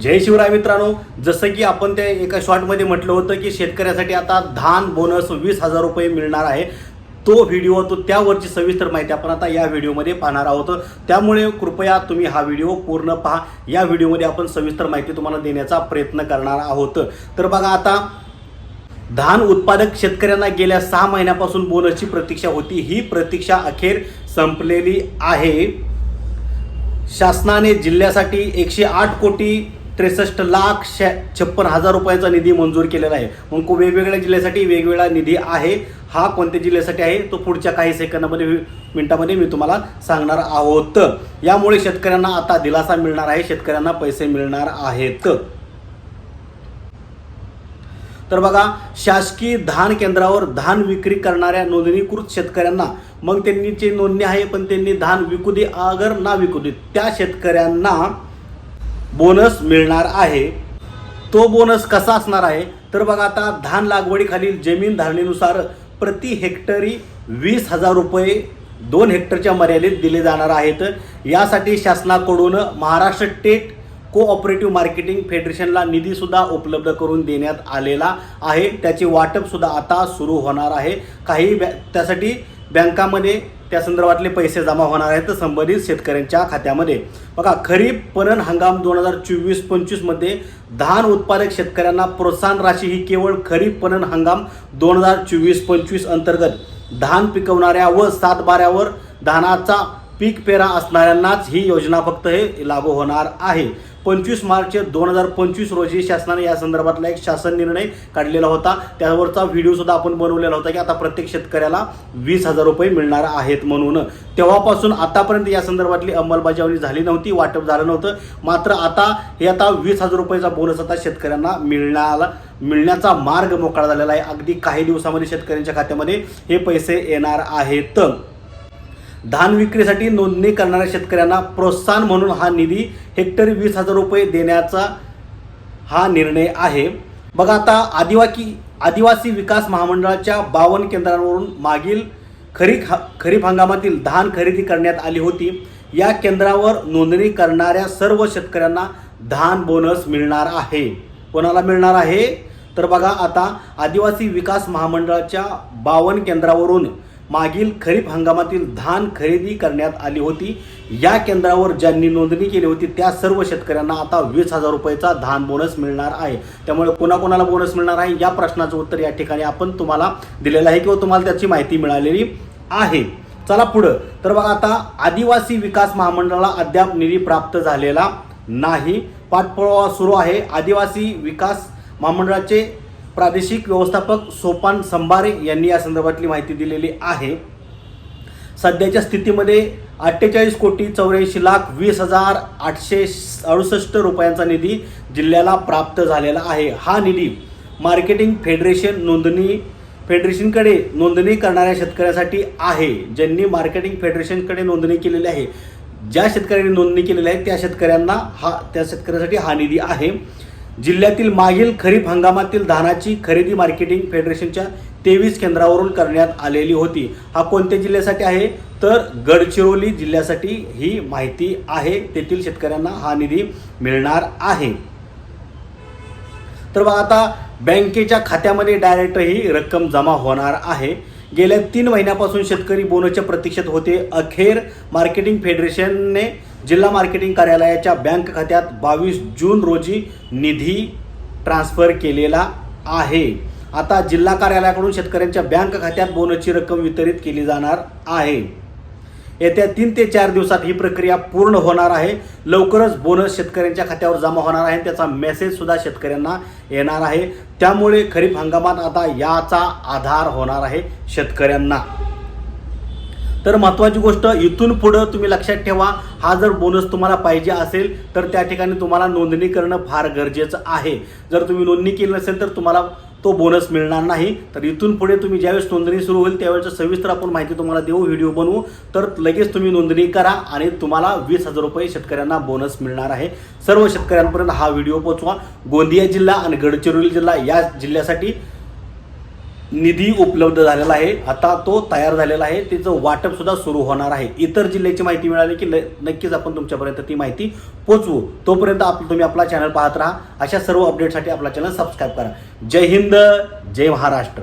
जय शिवराय मित्रांनो जसं की आपण ते एका शॉर्टमध्ये म्हटलं होतं की शेतकऱ्यासाठी आता धान बोनस वीस हजार रुपये मिळणार आहे. तो व्हिडिओ तो त्यावरची सविस्तर माहिती आपण आता या व्हिडिओमध्ये पाहणार आहोत. त्यामुळे कृपया तुम्ही हा व्हिडिओ पूर्ण पहा. या व्हिडिओमध्ये आपण सविस्तर माहिती तुम्हाला देण्याचा प्रयत्न करणार आहोत. तर बघा आता धान उत्पादक शेतकऱ्यांना गेल्या सहा महिन्यापासून बोनसची प्रतीक्षा होती. ही प्रतीक्षा अखेर संपलेली आहे. शासनाने जिल्ह्यासाठी एकशे आठ कोटी त्रेसष्ट लाख शे छप्पन हजार रुपयाचा निधी मंजूर केलेला आहे. मग वेगवेगळ्या जिल्ह्यासाठी वेगवेगळा निधी आहे. हा कोणत्या जिल्ह्यासाठी आहे? तो पुढच्या काही सेकंदामध्ये मिनिटामध्ये मी तुम्हाला सांगणार आहोत. यामुळे शेतकऱ्यांना आता दिलासा मिळणार आहे. शेतकऱ्यांना पैसे मिळणार आहेत. तर बघा शासकीय धान केंद्रावर धान विक्री करणाऱ्या नोंदणीकृत शेतकऱ्यांना मग त्यांनी जी नोंदणी आहे पण त्यांनी धान विकू दे अगर ना विकू दे त्या शेतकऱ्यांना बोनस मिळणार आहे. तो बोनस कसा असणार आहे? तर बघा आता धान लागवडीखालील जमीन धारणेनुसार प्रति हेक्टरी वीस हजार रुपये दोन हेक्टरच्या मर्यादेत दिले जाणार आहेत. यासाठी शासनाकडून महाराष्ट्र टेट कोऑपरेटिव्ह मार्केटिंग फेडरेशनला निधीसुद्धा उपलब्ध करून देण्यात आलेला आहे. त्याचे वाटपसुद्धा आता सुरू होणार आहे. काही बॅ त्यासाठी बँकामध्ये त्या संदर्भातले पैसे जमा होणार आहेत संबंधित शेतकऱ्यांच्या खात्यामध्ये. बघा खरीप पणन हंगाम दोन हजार चोवीस पंचवीसमध्ये धान उत्पादक शेतकऱ्यांना प्रोत्साहन राशी ही केवळ खरीप पणन हंगाम दोन हजार चोवीस पंचवीस अंतर्गत. धान पिकवणाऱ्या व सातबाऱ्यावर धानाचा पीक पेरा असणाऱ्यांनाच ही योजना फक्त हे लागू होणार आहे. पंचवीस मार्च दोन हजार पंचवीस रोजी शासनाने या संदर्भातला एक शासन निर्णय काढलेला होता. त्यावरचा व्हिडिओ सुद्धा आपण बनवलेला होता की आता प्रत्येक शेतकऱ्याला वीस हजार रुपये मिळणार आहेत म्हणून. तेव्हापासून आतापर्यंत या संदर्भातली अंमलबजावणी झाली नव्हती वाटप झालं नव्हतं. मात्र आता हे आता वीस हजार रुपयाचा बोनस आता शेतकऱ्यांना मिळण्याला मिळण्याचा मार्ग मोकळा झालेला आहे. अगदी काही दिवसामध्ये शेतकऱ्यांच्या खात्यामध्ये हे पैसे येणार आहेत. धान विक्रीसाठी नोंदणी करणाऱ्या शेतकऱ्यांना प्रोत्साहन म्हणून हा निधी हेक्टरी वीस हजार रुपये देण्याचा हा निर्णय आहे. बघा आता आदिवासी आदिवासी विकास महामंडळाच्या बावन्न केंद्रांवरून मागील खरीप खरीप हंगामातील धान खरेदी करण्यात आली होती. या केंद्रावर नोंदणी करणाऱ्या सर्व शेतकऱ्यांना धान बोनस मिळणार आहे. कोणाला मिळणार आहे? तर बघा आता आदिवासी विकास महामंडळाच्या बावन्न केंद्रावरून मागील खरीप हंगामातील धान खरेदी करण्यात आली होती. या केंद्रावर ज्यांनी नोंदणी केली होती त्या सर्व शेतकऱ्यांना आता वीस हजार रुपयाचा धान बोनस मिळणार आहे. त्यामुळे कोणाकोणाला बोनस मिळणार आहे? या प्रश्नाचं उत्तर या ठिकाणी आपण तुम्हाला दिलेलं आहे किंवा तुम्हाला त्याची माहिती मिळालेली आहे. चला पुढं. तर बघा आता आदिवासी विकास महामंडळाला अद्याप निधी प्राप्त झालेला नाही. पाठपुरावा सुरू आहे. आदिवासी विकास महामंडळाचे प्रादेशिक व्यवस्थापक सोपान संभारे यांनी या संदर्भातली माहिती दिलेली आहे. सध्याच्या स्थितीमध्ये अठ्ठेचाळीस कोटी चौऱ्याऐंशी लाख वीस हजार आठशे अडुसष्ट रुपयांचा निधी जिल्ह्याला प्राप्त झालेला आहे. हा निधी मार्केटिंग फेडरेशन नोंदणी फेडरेशनकडे नोंदणी करणाऱ्या शेतकऱ्यासाठी आहे. ज्यांनी मार्केटिंग फेडरेशनकडे नोंदणी केलेली आहे ज्या शेतकऱ्यांनी नोंदणी केलेली आहे त्या शेतकऱ्यांना हा त्या शेतकऱ्यासाठी हा निधी आहे. जिल्ह्यातील मागील खरीप हंगामातील धानाची खरेदी मार्केटिंग फेडरेशनच्या तेवीस केंद्रावरून करण्यात आलेली होती. हा कोणत्या जिल्ह्यासाठी आहे? तर गडचिरोली जिल्ह्यासाठी ही माहिती आहे. तेथील शेतकऱ्यांना हा निधी मिळणार आहे. तर बघा आता बँकेच्या खात्यामध्ये डायरेक्ट ही रक्कम जमा होणार आहे. गेल्या तीन महिन्यापासून शेतकरी बोनसच्या प्रतीक्षेत होते. अखेर मार्केटिंग फेडरेशनने जिल्हा मार्केटिंग कार्यालयाच्या बँक खात्यात बावीस जून रोजी निधी ट्रान्स्फर केलेला आहे. आता जिल्हा कार्यालयाकडून शेतकऱ्यांच्या बँक खात्यात बोनसची रक्कम वितरित केली जाणार आहे. येत्या तीन ते चार दिवसात ही प्रक्रिया पूर्ण होणार आहे. लवकरच बोनस शेतकऱ्यांच्या खात्यावर जमा होणार आहे. त्याचा मेसेज सुद्धा शेतकऱ्यांना येणार आहे. त्यामुळे खरीप हंगामात आता याचा आधार होणार आहे शेतकऱ्यांना. तर महत्त्वाची गोष्ट इथून पुढं तुम्ही लक्षात ठेवा हा जर बोनस तुम्हाला पाहिजे असेल तर त्या ठिकाणी तुम्हाला नोंदणी करणं फार गरजेचं आहे. जर तुम्ही नोंदणी केली नसेल तर तुम्हाला तो बोनस मिळणार नाही. तर इथून पुढे तुम्ही ज्यावेळेस नोंदणी सुरू होईल त्यावेळेस सविस्तर आपण माहिती तुम्हाला देऊ व्हिडिओ बनवू. तर लगेच तुम्ही नोंदणी करा आणि तुम्हाला वीस हजार रुपये शेतकऱ्यांना बोनस मिळणार आहे. सर्व शेतकऱ्यांपर्यंत हा व्हिडिओ पोचवा गोंदिया जिल्हा आणि गडचिरोली जिल्हा या जिल्ह्यासाठी निधी उपलब्ध झालेला आहे. आता तो तयार झालेला आहे. त्याचं वाटप सुद्धा सुरू होणार आहे. इतर जिल्ह्याची माहिती मिळाली की ल- नक्कीच आपण तुमच्यापर्यंत ती माहिती पोचवू. तोपर्यंत आप तुम्ही आपला चॅनल पाहत राहा. अशा सर्व अपडेटसाठी आपला चॅनल सबस्क्राईब करा. जय हिंद जय महाराष्ट्र.